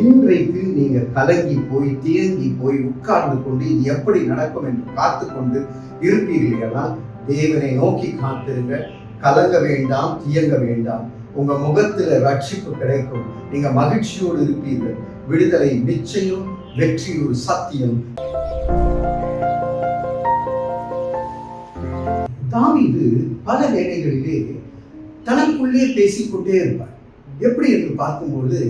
இன்றைக்கு நீங்க கலங்கி போய் தேங்கி போய் உட்கார்ந்து கொண்டு இது எப்படி நடக்கும் என்று காத்து கொண்டு இருப்பீர்களா தேவனை நோக்கி காத்திருங்க. கலங்க வேண்டாம் தியங்க வேண்டாம். உங்க முகத்துல ரட்சிப்பு கிடைக்கும். நீங்க மகிழ்ச்சியோடு இருப்பீர்கள். விடுதலை நிச்சயம் வெற்றி ஒரு சத்தியம். தாவிது பல வேலைகளிலே தனக்குள்ளே பேசிக்கொண்டே இருப்பார். எப்படி என்று பார்க்கும்போது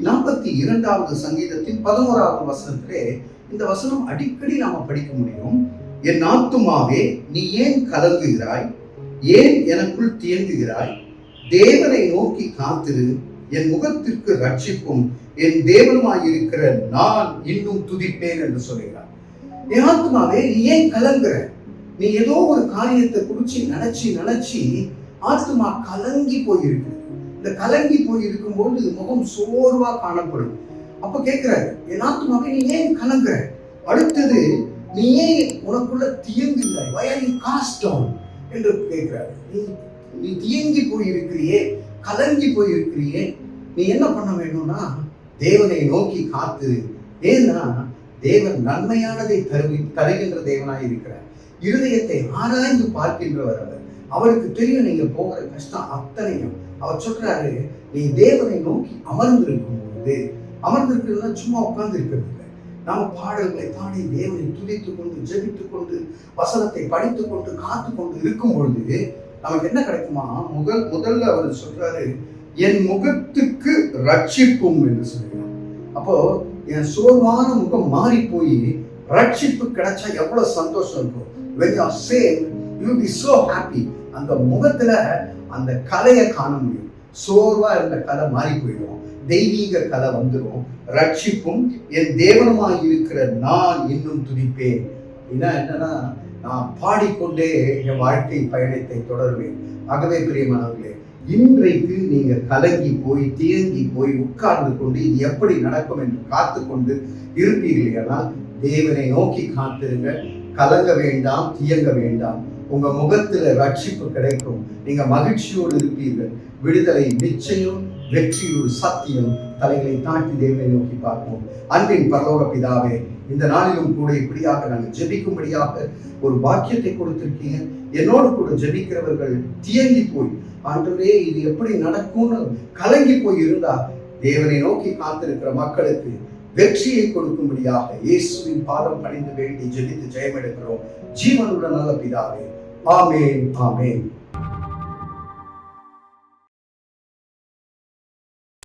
நாற்பத்தி இரண்டாவது சங்கீதத்தின் பதினோராவது வசனத்திலே இந்த வசனம் அடிக்கடி நாம படிக்க முடியும். என் ஆத்துமாவே நீ ஏன் கலங்குகிறாய்? ஏன் எனக்குள் தியங்குகிறாய் தேவனை நோக்கி காத்திரு என் முகத்திற்கு ரட்சிப்பும் என் தேவனுமாயிருக்கிற நான் இன்னும் துதிப்பேன் என்று சொல்கிறார் என் ஆத்மாவே நீ ஏன் கலங்குற? நீ ஏதோ ஒரு காரியத்தை குறிச்சு நினைச்சு நினைச்சு ஆத்மா கலங்கி போயிருக்கிறது. இந்த கலங்கி போய் இருக்கும்போது முகம் சோர்வா காணப்படும். அப்ப கேட்கிறாரு என் ஆத்மாவே நீ ஏன் கலங்குற? அடுத்தது நீ ஏன் உனக்குள்ள தியங்குகிறாய்? வயல் are என்று கேட்கிறாரு. நீ நீ தியங்கி போயிருக்கிறியே கலங்கி போயிருக்கிறியே நீ என்ன பண்ண வேணும்னா தேவனை நோக்கி காத்து ஏன்னா தேவன் நன்மையானதை தருவி தருகின்ற தேவனாய் இருக்கிறார். இருதயத்தை ஆராய்ந்து பார்க்கின்றவர் அவர். அவருக்கு தெரியும் நீங்க போகிற கஷ்டம் அத்தனையும். அவர் சொல்றாரு நீ தேவனை நோக்கி அமர்ந்திருக்கும் பொழுது அமர்ந்திருக்கிறதுனா சும்மா உட்கார்ந்து இருக்கிறது இல்லை பாடல்களை தானே தேவனை துதித்துக் கொண்டு ஜெபித்துக் கொண்டு வசனத்தை படித்துக் கொண்டு காத்து கொண்டு இருக்கும் பொழுது நமக்கு என்ன கிடைக்குமா? முதல் முதல்ல அவர் சொல்றாரு என் முகத்துக்கு ரட்சிப்பும் என்று சொல்கிறார் அப்போ என் சோர்வான முகம் மாறி போய் ரட்சிப்பு கிடைச்சா எவ்வளவு சந்தோஷம் இருக்கும். When you are save you be so happy அந்த முகத்துல அந்த கலையை காண முடியும். சோர்வா இருந்த கலை மாறி போயிடும். தெய்வீக கலை வந்துடும் ரட்சிப்பும் என் தேவனமாய் இருக்கிற நான் இன்னும் துதிப்பேன். அப்படின்னா என்னன்னா நான் பாடிக்கொண்டே என் வாழ்க்கை பயணத்தை தொடர்வேன். ஆகவே பிரியமானவர்களே இன்றைக்கு நீங்க கலங்கி போய் தேங்கி போய் உட்கார்ந்து கொண்டு இது எப்படி நடக்கும் என்று காத்து கொண்டு இருப்பீர்கள் தேவனை நோக்கி காத்திருங்க. கலங்க வேண்டாம் தியங்க வேண்டாம். உங்க முகத்துல ரட்சிப்பு கிடைக்கும். நீங்க மகிழ்ச்சியோடு இருப்பீர்கள். விடுதலை நிச்சயம் வெற்றி ஒரு சத்தியம் தலைகளை தாண்டி தேவனை நோக்கி பார்ப்போம். அன்பின் பரலோக பிதாவே இந்த நாளிலும் கூட இப்படியாக நாங்கள் ஜெபிக்கும்படியாக ஒரு பாக்கியத்தை கொடுத்திருக்கீங்க. என்னோடு கூட ஜெபிக்கிறவர்கள் தியங்கி போய் ஆண்டவரே இது எப்படி நடக்கும்னு கலங்கி போய் இருந்தா தேவனை நோக்கி காத்திருக்கிற மக்களுக்கு வெற்றியை கொடுக்கும்படியாக இயேசுவின் பாதம் பணிந்து வேண்டி ஜெபித்து ஜெயம் எடுக்கிறோம் ஜீவனுள்ள நல்ல பிதாவே. ஆமேன் ஆமேன்.